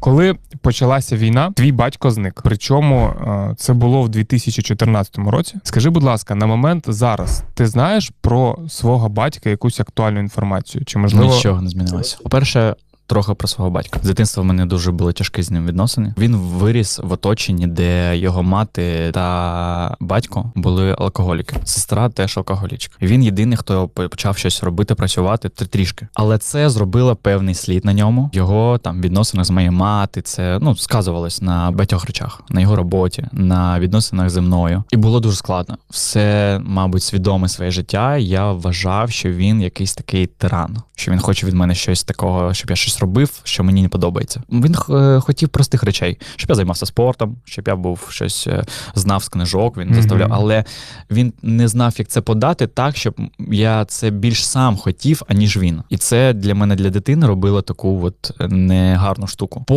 Коли почалася війна, твій батько зник. Причому е, це було в 2014 році. Скажи, будь ласка, на момент зараз ти знаєш про свого батька якусь актуальну інформацію? Чи можливо Нічого не змінилося. По-перше, трохи про свого батька. З дитинства в мене дуже були тяжкі з ним відносини. Він виріс в оточенні, де його мати та батько були алкоголіки. Сестра теж алкоголічка. Він єдиний, хто почав щось робити, працювати тр- трішки. Але це зробило певний слід на ньому. Його там відносини з моєю мати. Це ну сказувалось на багатьох речах, на його роботі, на відносинах зі мною. І було дуже складно. Все, мабуть, свідоме своє життя. Я вважав, що він якийсь такий тиран, що він хоче від мене щось такого, щоб я щось робив, що мені не подобається. Він е, хотів простих речей, щоб я займався спортом, щоб я був щось е, знав з книжок. Він Мгм. заставляв, але він не знав, як це подати так, щоб я це більш сам хотів, аніж він. І це для мене для дитини робило таку от негарну штуку.